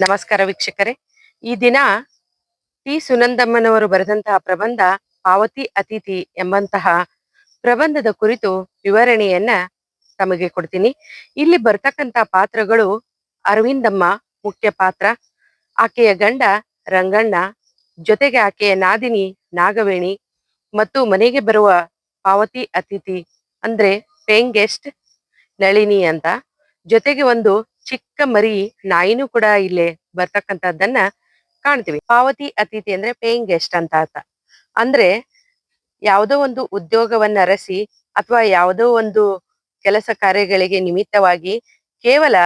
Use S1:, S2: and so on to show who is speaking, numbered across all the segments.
S1: ನಮಸ್ಕಾರ ವೀಕ್ಷಕರೇ. ಈ ದಿನ ಟಿ. ಸುನಂದಮ್ಮನವರು ಬರೆದಂತಹ ಪ್ರಬಂಧ ಪಾವತಿ ಅತಿಥಿ ಎಂಬಂತಹ ಪ್ರಬಂಧದ ಕುರಿತು ವಿವರಣೆಯನ್ನ ತಮಗೆ ಕೊಡ್ತೀನಿ. ಇಲ್ಲಿ ಬರ್ತಕ್ಕಂತ ಪಾತ್ರಗಳು ಅರವಿಂದಮ್ಮ ಮುಖ್ಯ ಪಾತ್ರ, ಆಕೆಯ ಗಂಡ ರಂಗಣ್ಣ, ಜೊತೆಗೆ ಆಕೆಯ ನಾದಿನಿ ನಾಗವೇಣಿ ಮತ್ತು ಮನೆಗೆ ಬರುವ ಪಾವತಿ ಅತಿಥಿ ಅಂದ್ರೆ ಪೇಯಿಂಗ್ ಗೆಸ್ಟ್ ನಳಿನಿ ಅಂತ. ಜೊತೆಗೆ ಒಂದು ಚಿಕ್ಕ ಮರಿ ನಾಯಿನೂ ಕೂಡ ಇಲ್ಲಿ ಬರ್ತಕ್ಕಂಥದ್ದನ್ನ ಕಾಣ್ತೀವಿ. ಪಾವತಿ ಅತಿಥಿ ಅಂದ್ರೆ ಪೇಯಿಂಗ್ ಗೆಸ್ಟ್ ಅಂತ ಅರ್ಥ. ಅಂದ್ರೆ ಯಾವುದೋ ಒಂದು ಉದ್ಯೋಗವನ್ನ ಅರಸಿ ಅಥವಾ ಯಾವುದೋ ಒಂದು ಕೆಲಸ ಕಾರ್ಯಗಳಿಗೆ ನಿಮಿತ್ತವಾಗಿ ಕೇವಲ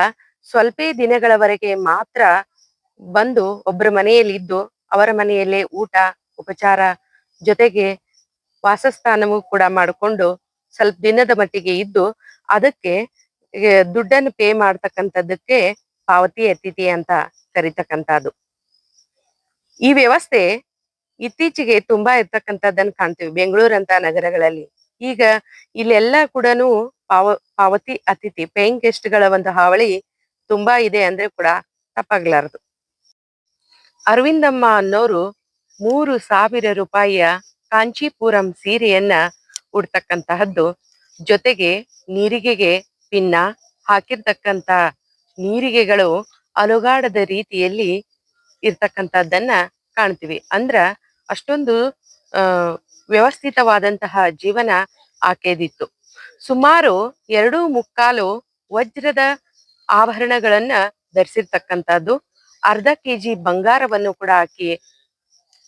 S1: ಸ್ವಲ್ಪ ದಿನಗಳವರೆಗೆ ಮಾತ್ರ ಬಂದು ಒಬ್ಬರ ಮನೆಯಲ್ಲಿ ಇದ್ದು ಅವರ ಮನೆಯಲ್ಲೇ ಊಟ, ಉಪಚಾರ ಜೊತೆಗೆ ವಾಸಸ್ಥಾನವೂ ಕೂಡ ಮಾಡಿಕೊಂಡು ಸ್ವಲ್ಪ ದಿನದ ಮಟ್ಟಿಗೆ ಇದ್ದು ಅದಕ್ಕೆ ದುಡ್ಡನ್ನು ಪೇ ಮಾಡ್ತಕ್ಕಂಥದ್ದಕ್ಕೆ ಪಾವತಿ ಅತಿಥಿ ಅಂತ ಕರಿತಕ್ಕಂಥದ್ದು. ಈ ವ್ಯವಸ್ಥೆ ಇತ್ತೀಚೆಗೆ ತುಂಬಾ ಇರ್ತಕ್ಕಂಥದ್ದನ್ನು ಕಾಣ್ತೀವಿ ಬೆಂಗಳೂರಂತ ನಗರಗಳಲ್ಲಿ. ಈಗ ಇಲ್ಲೆಲ್ಲ ಕೂಡ ಪಾವ, ಪಾವತಿ ಅತಿಥಿ ಪೇಯಿಂಗ್ ಗೆಸ್ಟ್ಗಳ ಒಂದು ಹಾವಳಿ ತುಂಬಾ ಇದೆ ಅಂದ್ರೆ ಕೂಡ ತಪ್ಪಾಗ್ಲಾರದು. ಅರವಿಂದಮ್ಮ ಅನ್ನೋರು ಮೂರು ಸಾವಿರ ರೂಪಾಯಿಯ ಕಾಂಚೀಪುರಂ ಸೀರೆಯನ್ನ ಉಡ್ತಕ್ಕಂತಹದ್ದು ಜೊತೆಗೆ ನೀರಿಗೆಗೆ ಪಿನ್ನ ಹಾಕಿರ್ತಕ್ಕಂತ ನೀರಿಗೆಗಳು ಅಲುಗಾಡದ ರೀತಿಯಲ್ಲಿ ಇರ್ತಕ್ಕಂಥದ್ದನ್ನ ಕಾಣ್ತೀವಿ. ಅಂದ್ರ ಅಷ್ಟೊಂದು ವ್ಯವಸ್ಥಿತವಾದಂತಹ ಜೀವನ ಆಕೆದಿತ್ತು. ಸುಮಾರು ಎರಡು ಮುಕ್ಕಾಲು ವಜ್ರದ ಆಭರಣಗಳನ್ನ ಧರಿಸಿರ್ತಕ್ಕಂಥದ್ದು, ಅರ್ಧ ಕೆಜಿ ಬಂಗಾರವನ್ನು ಕೂಡ ಆಕೆ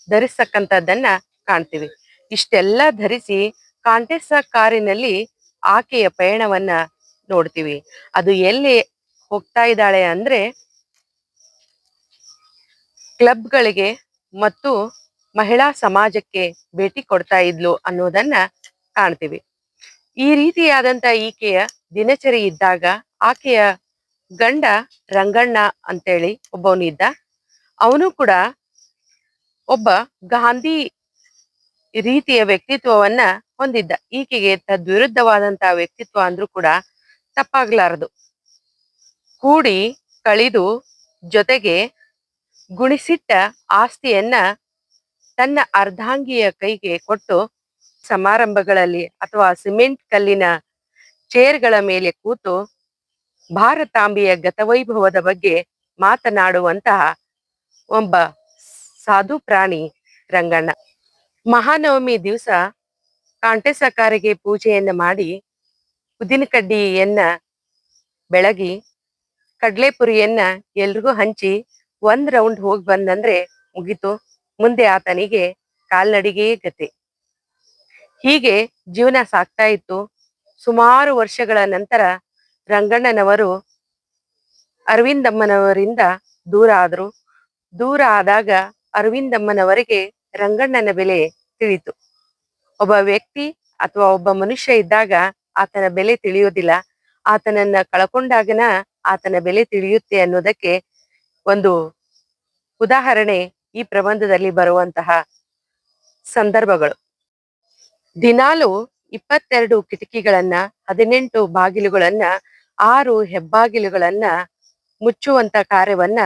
S1: ಧರಿಸ್ತಕ್ಕಂಥದ್ದನ್ನ ಕಾಣ್ತೀವಿ. ಇಷ್ಟೆಲ್ಲ ಧರಿಸಿ ಕಾಂಟೆಸ್ಸ ಕಾರಿನಲ್ಲಿ ಆಕೆಯ ಪಯಣವನ್ನ ನೋಡ್ತೀವಿ. ಅದು ಎಲ್ಲಿ ಹೋಗ್ತಾ ಇದ್ದಾಳೆ ಅಂದ್ರೆ ಕ್ಲಬ್ಗಳಿಗೆ ಮತ್ತು ಮಹಿಳಾ ಸಮಾಜಕ್ಕೆ ಭೇಟಿ ಕೊಡ್ತಾ ಇದ್ಲು ಅನ್ನೋದನ್ನ ಕಾಣ್ತೀವಿ. ಈ ರೀತಿಯಾದಂತ ಈಕೆಯ ದಿನಚರಿ ಇದ್ದಾಗ ಆಕೆಯ ಗಂಡ ರಂಗಣ್ಣ ಅಂತೇಳಿ ಒಬ್ಬವನಿದ್ದ ಅವನು ಕೂಡ ಒಬ್ಬ ಗಾಂಧಿ ರೀತಿಯ ವ್ಯಕ್ತಿತ್ವವನ್ನ ಹೊಂದಿದ್ದ. ಈಕೆಗೆ ತದ್ವಿರುದ್ಧವಾದಂತಹ ವ್ಯಕ್ತಿತ್ವ ಅಂದ್ರೂ ಕೂಡ ತಪ್ಪಾಗ್ಲಾರದು. ಕೂಡಿ ಕಳಿದು ಜೊತೆಗೆ ಗುಣಿಸಿಟ್ಟ ಆಸ್ತಿಯನ್ನ ತನ್ನ ಅರ್ಧಾಂಗಿಯ ಕೈಗೆ ಕೊಟ್ಟು ಸಮಾರಂಭಗಳಲ್ಲಿ ಅಥವಾ ಸಿಮೆಂಟ್ ಕಲ್ಲಿನ ಚೇರ್ಗಳ ಮೇಲೆ ಕೂತು ಭಾರತಾಂಬೆಯ ಗತವೈಭವದ ಬಗ್ಗೆ ಮಾತನಾಡುವಂತಹ ಒಬ್ಬ ಸಾಧು ಪ್ರಾಣಿ ರಂಗಣ್ಣ. ಮಹಾನವಮಿ ದಿವಸ ಕಾಂಟೆಸಕಾರಿಗೆ ಪೂಜೆಯನ್ನು ಮಾಡಿ ಉದಿನ ಕಡ್ಡಿಯನ್ನ ಬೆಳಗಿ ಕಡ್ಲೆಪುರಿಯನ್ನ ಎಲ್ರಿಗೂ ಹಂಚಿ ಒಂದ್ ರೌಂಡ್ ಹೋಗಿ ಬಂದಂದ್ರೆ ಮುಗೀತು. ಮುಂದೆ ಆತನಿಗೆ ಕಾಲ್ನಡಿಗೆ ಗತಿ. ಹೀಗೆ ಜೀವನ ಸಾಗ್ತಾ ಇತ್ತು. ಸುಮಾರು ವರ್ಷಗಳ ನಂತರ ರಂಗಣ್ಣನವರು ಅರವಿಂದಮ್ಮನವರಿಂದ ದೂರ ಆದರು. ದೂರ ಆದಾಗ ಅರವಿಂದಮ್ಮನವರಿಗೆ ರಂಗಣ್ಣನ ಬೆಲೆ ತಿಳಿತು. ಒಬ್ಬ ವ್ಯಕ್ತಿ ಅಥವಾ ಒಬ್ಬ ಮನುಷ್ಯ ಇದ್ದಾಗ ಆತನ ಬೆಲೆ ತಿಳಿಯೋದಿಲ್ಲ ಆತನನ್ನ ಕಳಕೊಂಡಾಗನ ಆತನ ಬೆಲೆ ತಿಳಿಯುತ್ತೆ ಅನ್ನೋದಕ್ಕೆ ಒಂದು ಉದಾಹರಣೆ ಈ ಪ್ರಬಂಧದಲ್ಲಿ ಬರುವಂತಹ ಸಂದರ್ಭಗಳು. ದಿನಾಲು ಇಪ್ಪತ್ತೆರಡು ಕಿಟಕಿಗಳನ್ನ, ಹದಿನೆಂಟು ಬಾಗಿಲುಗಳನ್ನ, ಆರು ಹೆಬ್ಬಾಗಿಲುಗಳನ್ನ ಮುಚ್ಚುವಂತ ಕಾರ್ಯವನ್ನ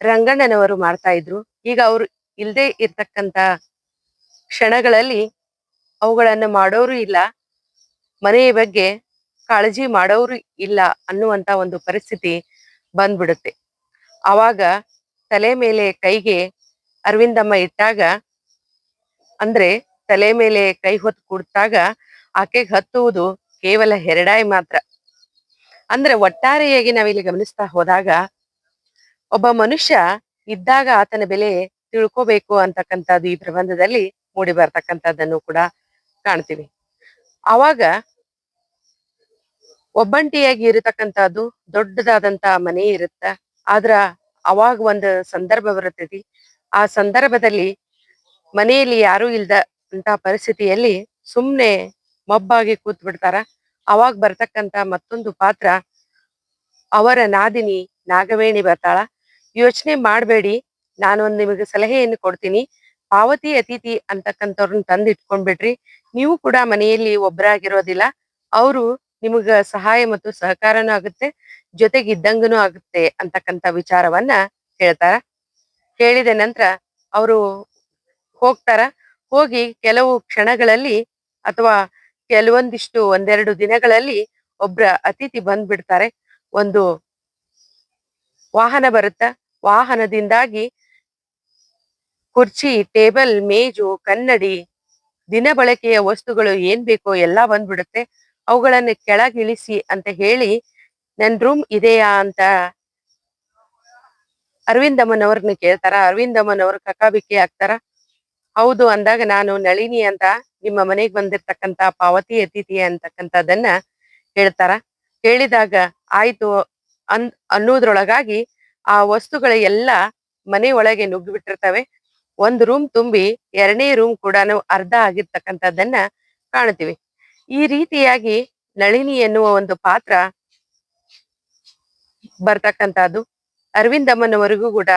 S1: ರಂಗಣ್ಣನವರು ಮಾಡ್ತಾ ಇದ್ರು. ಈಗ ಅವರು ಇಲ್ಲದೆ ಇರ್ತಕ್ಕಂತ ಕ್ಷಣಗಳಲ್ಲಿ ಅವುಗಳನ್ನು ಮಾಡೋರು ಇಲ್ಲ. ಮನೆಯ ಬಗ್ಗೆ ಕಾಳಜಿ ಮಾಡೋರು ಇಲ್ಲ ಅನ್ನುವಂತ ಒಂದು ಪರಿಸ್ಥಿತಿ ಬಂದ್ಬಿಡುತ್ತೆ. ಆವಾಗ ತಲೆ ಮೇಲೆ ಕೈಗೆ ಅರವಿಂದಮ್ಮ ಇಟ್ಟಾಗ, ಅಂದ್ರೆ ತಲೆ ಮೇಲೆ ಕೈ ಹೊತ್ತು ಕುಡ್ತಾಗ ಆಕೆಗೆ ಹತ್ತುವುದು ಕೇವಲ ಹೆರಡಾಯಿ ಮಾತ್ರ. ಅಂದ್ರೆ ಒಟ್ಟಾರೆಯಾಗಿ ನಾವಿಲ್ಲಿ ಗಮನಿಸ್ತಾ ಹೋದಾಗ, ಒಬ್ಬ ಮನುಷ್ಯ ಇದ್ದಾಗ ಆತನ ಬೆಲೆ ತಿಳ್ಕೋಬೇಕು ಅಂತಕ್ಕಂಥದ್ದು ಈ ಪ್ರಬಂಧದಲ್ಲಿ ಮೂಡಿ ಬರ್ತಕ್ಕಂಥದ್ದನ್ನು ಕೂಡ ಕಾಣ್ತೀವಿ. ಆವಾಗ ಒಬ್ಬಂಟಿಯಾಗಿ ಇರತಕ್ಕಂತಹದ್ದು ದೊಡ್ಡದಾದಂತ ಮನೆ ಇರುತ್ತ. ಆದ್ರ ಅವಾಗ ಒಂದು ಸಂದರ್ಭ ಬರುತ್ತೈತಿ. ಆ ಸಂದರ್ಭದಲ್ಲಿ ಮನೆಯಲ್ಲಿ ಯಾರು ಇಲ್ದ ಅಂತ ಪರಿಸ್ಥಿತಿಯಲ್ಲಿ ಸುಮ್ನೆ ಮಬ್ಬಾಗಿ ಕೂತ್ ಬಿಡ್ತಾರ ಅವಾಗ ಬರ್ತಕ್ಕಂತ ಮತ್ತೊಂದು ಪಾತ್ರ ಅವರ ನಾದಿನಿ ನಾಗವೇಣಿ ಬರ್ತಾಳ. ಯೋಚನೆ ಮಾಡಬೇಡಿ, ನಾನೊಂದು ನಿಮಗೆ ಸಲಹೆಯನ್ನು ಕೊಡ್ತೀನಿ. ಪಾವತಿ ಅತಿಥಿ ಅಂತಕ್ಕಂಥವ್ರನ್ನ ತಂದು ಇಟ್ಕೊಂಡ್ಬಿಡ್ರಿ ನೀವು ಕೂಡ ಮನೆಯಲ್ಲಿ ಒಬ್ಬರಾಗಿರೋದಿಲ್ಲ ಅವರು ನಿಮಗ ಸಹಾಯ ಮತ್ತು ಸಹಕಾರನೂ ಆಗುತ್ತೆ ಜೊತೆಗೆ ಇದ್ದಂಗನೂ ಆಗುತ್ತೆ ಅಂತಕ್ಕಂಥ ವಿಚಾರವನ್ನ ಹೇಳ್ತಾರ. ಹೇಳಿದ ನಂತರ ಅವರು ಹೋಗ್ತಾರ. ಹೋಗಿ ಕೆಲವು ಕ್ಷಣಗಳಲ್ಲಿ ಅಥವಾ ಕೆಲವೊಂದಿಷ್ಟು ಒಂದೆರಡು ದಿನಗಳಲ್ಲಿ ಒಬ್ರ ಅತಿಥಿ ಬಂದ್ಬಿಡ್ತಾರೆ. ಒಂದು ವಾಹನ ಬರುತ್ತ. ವಾಹನದಿಂದಾಗಿ ಕುರ್ಚಿ, ಟೇಬಲ್, ಮೇಜು, ಕನ್ನಡಿ, ದಿನ ಬಳಕೆಯ ವಸ್ತುಗಳು ಏನ್ ಬೇಕೋ ಎಲ್ಲಾ ಬಂದ್ಬಿಡುತ್ತೆ. ಅವುಗಳನ್ನ ಕೆಳಗಿಳಿಸಿ ಅಂತ ಹೇಳಿ, ನನ್ ರೂಮ್ ಇದೆಯಾ ಅಂತ ಅರವಿಂದಮ್ಮನವ್ರನ್ನ ಕೇಳ್ತಾರ? ಅರವಿಂದಮ್ಮನವ್ರು ಕಕ್ಕಾಬಿಕ್ಕಿ ಆಗ್ತಾರ? ಹೌದು, ಅಂದಾಗ ನಾನು ನಳಿನಿ ಅಂತ ನಿಮ್ಮ ಮನೆಗ್ ಬಂದಿರ್ತಕ್ಕಂತ ಪಾವತಿ ಅತಿಥಿ ಅಂತಕ್ಕಂಥದ್ದನ್ನ ಹೇಳ್ತಾರ? ಹೇಳಿದಾಗ, ಆಯ್ತು ಅನ್ ಅನ್ನೋದ್ರೊಳಗಾಗಿ ಆ ವಸ್ತುಗಳ ಎಲ್ಲ ಮನೆ ಒಳಗೆ ನುಗ್ಗಿಬಿಟ್ಟಿರ್ತವೆ. ಒಂದು ರೂಮ್ ತುಂಬಿ ಎರಡನೇ ರೂಮ್ ಕೂಡ ಅರ್ಧ ಆಗಿರ್ತಕ್ಕಂಥದ್ದನ್ನ ಕಾಣ್ತೀವಿ ಈ ರೀತಿಯಾಗಿ ನಳಿನಿ ಎನ್ನುವ ಒಂದು ಪಾತ್ರ ಬರ್ತಕ್ಕಂಥದ್ದು. ಅರವಿಂದಮ್ಮನವರಿಗೂ ಕೂಡ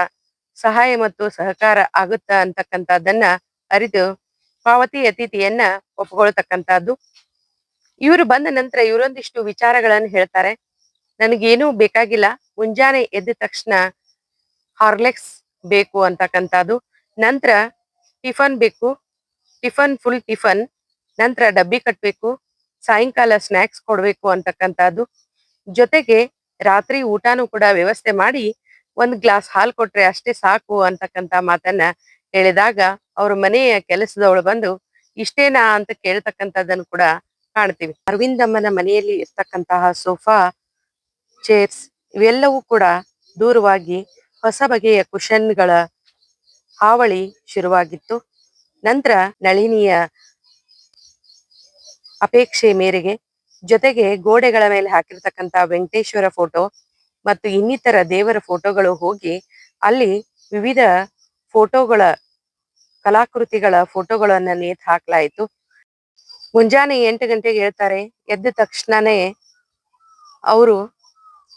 S1: ಸಹಾಯ ಮತ್ತು ಸಹಕಾರ ಆಗುತ್ತಾ ಅಂತಕ್ಕಂಥದ್ದನ್ನ ಅರಿತು ಪಾವತಿ ಅತಿಥಿಯನ್ನ ಒಪ್ಕೊಳ್ತಕ್ಕಂಥದ್ದು. ಇವರು ಬಂದ ನಂತರ ಇವರೊಂದಿಷ್ಟು ವಿಚಾರಗಳನ್ನು ಹೇಳ್ತಾರೆ. ನನಗೇನೂ ಬೇಕಾಗಿಲ್ಲ. ಮುಂಜಾನೆ ಎದ್ದ ತಕ್ಷಣ ಹಾರ್ಲೆಕ್ಸ್ ಬೇಕು ಅಂತಕ್ಕಂಥದ್ದು. ನಂತರ ಟಿಫನ್ ಬೇಕು. Tiffin, full tiffin. ನಂತರ ಡಬ್ಬಿ ಕಟ್ಬೇಕು, ಸಾಯಂಕಾಲ ಸ್ನಾಕ್ಸ್ ಕೊಡ್ಬೇಕು ಅಂತಕ್ಕಂಥದ್ದು. ಜೊತೆಗೆ ರಾತ್ರಿ ಊಟನೂ ಕೂಡ ವ್ಯವಸ್ಥೆ ಮಾಡಿ ಒಂದ್ ಗ್ಲಾಸ್ ಹಾಲು ಕೊಟ್ರೆ ಅಷ್ಟೇ ಸಾಕು ಅಂತಕ್ಕಂತ ಮಾತನ್ನ ಹೇಳಿದಾಗ ಅವ್ರ ಮನೆಯ ಕೆಲಸದವಳು ಬಂದು, ಇಷ್ಟೇನಾ ಅಂತ ಕೇಳ್ತಕ್ಕಂಥದ್ದನ್ನು ಕೂಡ ಕಾಣ್ತೀವಿ. ಅರವಿಂದಮ್ಮನ ಮನೆಯಲ್ಲಿ ಇರ್ತಕ್ಕಂತಹ ಸೋಫಾ ಚೇರ್ಸ್ ಇವೆಲ್ಲವೂ ಕೂಡ ದೂರವಾಗಿ ಹೊಸ ಬಗೆಯ ಕುಶನ್ಗಳ ಹಾವಳಿ ಶುರುವಾಗಿತ್ತು. ನಂತರ ನಳಿನಿಯ ಅಪೇಕ್ಷೆ ಮೇರೆಗೆ ಜೊತೆಗೆ ಗೋಡೆಗಳ ಮೇಲೆ ಹಾಕಿರ್ತಕ್ಕಂತ ವೆಂಕಟೇಶ್ವರ ಫೋಟೋ ಮತ್ತು ಇನ್ನಿತರ ದೇವರ ಫೋಟೋಗಳು ಹೋಗಿ ಅಲ್ಲಿ ವಿವಿಧ ಫೋಟೋಗಳ ಕಲಾಕೃತಿಗಳ ಫೋಟೋಗಳನ್ನ ನೇತು ಹಾಕಲಾಯಿತು. ಮುಂಜಾನೆ ಎಂಟು ಗಂಟೆಗೆ ಹೇಳ್ತಾರೆ, ಎದ್ದ ತಕ್ಷಣನೇ ಅವರು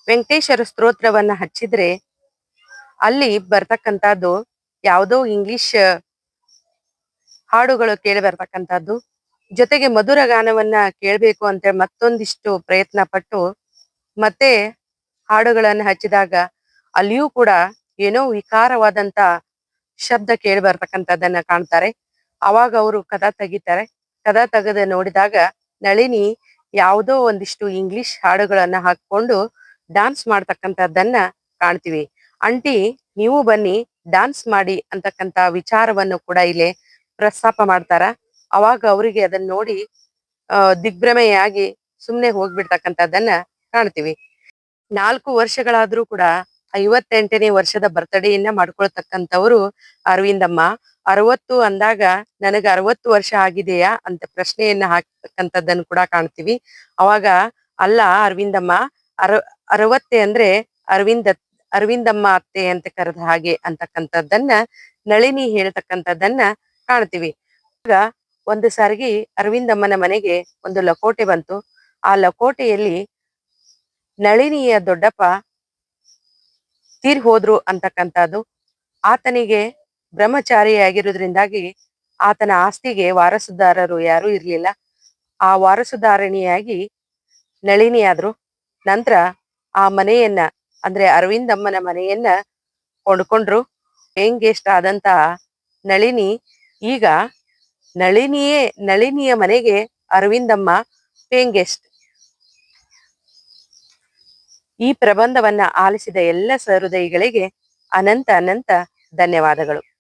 S1: ವೆಂಕಟೇಶ್ವರ ಸ್ತೋತ್ರವನ್ನ ಹಚ್ಚಿದ್ರೆ ಅಲ್ಲಿ ಬರ್ತಕ್ಕಂಥದ್ದು ಯಾವುದೋ ಇಂಗ್ಲಿಷ್ ಹಾಡುಗಳು ಕೇಳಿ ಬರ್ತಕ್ಕಂಥದ್ದು. ಜೊತೆಗೆ ಮಧುರ ಗಾನವನ್ನ ಕೇಳ್ಬೇಕು ಅಂತ ಮತ್ತೊಂದಿಷ್ಟು ಪ್ರಯತ್ನ ಪಟ್ಟು ಮತ್ತೆ ಹಾಡುಗಳನ್ನು ಹಚ್ಚಿದಾಗ ಅಲ್ಲಿಯೂ ಕೂಡ ಏನೋ ವಿಕಾರವಾದಂತ ಶಬ್ದ ಕೇಳಿ ಬರ್ತಕ್ಕಂಥದ್ದನ್ನ ಕಾಣ್ತಾರೆ. ಅವಾಗ ಅವರು ಕದ ತೆಗಿತಾರೆ. ಕದ ತೆಗೆದ ನೋಡಿದಾಗ ನಳಿನಿ ಯಾವುದೋ ಒಂದಿಷ್ಟು ಇಂಗ್ಲಿಷ್ ಹಾಡುಗಳನ್ನ ಹಾಕೊಂಡು ಡಾನ್ಸ್ ಮಾಡ್ತಕ್ಕಂಥದ್ದನ್ನ ಕಾಣ್ತೀವಿ. ಅಂಟಿ ನೀವು ಬನ್ನಿ ಡಾನ್ಸ್ ಮಾಡಿ ಅಂತಕ್ಕಂತ ವಿಚಾರವನ್ನು ಕೂಡ ಇಲ್ಲಿ ಪ್ರಸ್ತಾಪ ಮಾಡ್ತಾರ? ಅವಾಗ ಅವರಿಗೆ ಅದನ್ನ ನೋಡಿ ದಿಗ್ಭ್ರಮೆಯಾಗಿ ಸುಮ್ನೆ ಹೋಗ್ಬಿಡ್ತಕ್ಕಂಥದ್ದನ್ನ ಕಾಣ್ತೀವಿ. ನಾಲ್ಕು ವರ್ಷಗಳಾದ್ರೂ ಕೂಡ ಐವತ್ತೆಂಟನೇ ವರ್ಷದ ಬರ್ತಡೆಯನ್ನ ಮಾಡ್ಕೊಳ್ತಕ್ಕಂಥವ್ರು ಅರವಿಂದಮ್ಮ. ಅರವತ್ತು ಅಂದಾಗ ನನಗ ಅರವತ್ತು ವರ್ಷ ಆಗಿದೆಯಾ ಅಂತ ಪ್ರಶ್ನೆಯನ್ನ ಹಾಕ್ತಕ್ಕಂಥದ್ದನ್ನು ಕೂಡ ಕಾಣ್ತೀವಿ. ಅವಾಗ ಅಲ್ಲ ಅರವಿಂದಮ್ಮ, ಅರ, ಅರವತ್ತೆ ಅಂದ್ರೆ ಅರವಿಂದ, ಅರವಿಂದಮ್ಮ ಅತ್ತೆ ಅಂತ ಕರೆದ ಹಾಗೆ ಅಂತಕ್ಕಂಥದ್ದನ್ನ ನಳಿನಿ ಹೇಳ್ತಕ್ಕಂಥದ್ದನ್ನ ಕಾಣ್ತೀವಿ. ಒಂದು ಸಾರಿಗೆ ಅರವಿಂದಮ್ಮನ ಮನೆಗೆ ಒಂದು ಲಕೋಟೆ ಬಂತು. ಆ ಲಕೋಟೆಯಲ್ಲಿ ನಳಿನಿಯ ದೊಡ್ಡಪ್ಪ ತೀರ್ ಹೋದ್ರು ಅಂತಕ್ಕಂಥದ್ದು. ಆತನಿಗೆ ಬ್ರಹ್ಮಚಾರಿಯಾಗಿರೋದ್ರಿಂದಾಗಿ ಆತನ ಆಸ್ತಿಗೆ ವಾರಸುದಾರರು ಯಾರೂ ಇರ್ಲಿಲ್ಲ. ಆ ವಾರಸುದಾರಣಿಯಾಗಿ ನಳಿನಿ ಆದ್ರು. ನಂತರ ಆ ಮನೆಯನ್ನ, ಅಂದ್ರೆ ಅರವಿಂದಮ್ಮನ ಮನೆಯನ್ನ ಕೊಂಡ್ಕೊಂಡ್ರು. ಗೆಸ್ಟ್ ಆದಂತ ನಳಿನಿ ಈಗ ನಳಿನಿಯೇ ನಳಿನಿಯ ಮನೆಗೆ ಅರವಿಂದಮ್ಮ ಪೇಂಗೆಸ್ಟ್. ಗೆಸ್ಟ್ ಈ ಪ್ರಬಂಧವನ್ನ ಆಲಿಸಿದ ಎಲ್ಲ ಸಹೃದಯಿಗಳಿಗೆ ಅನಂತ ಅನಂತ ಧನ್ಯವಾದಗಳು.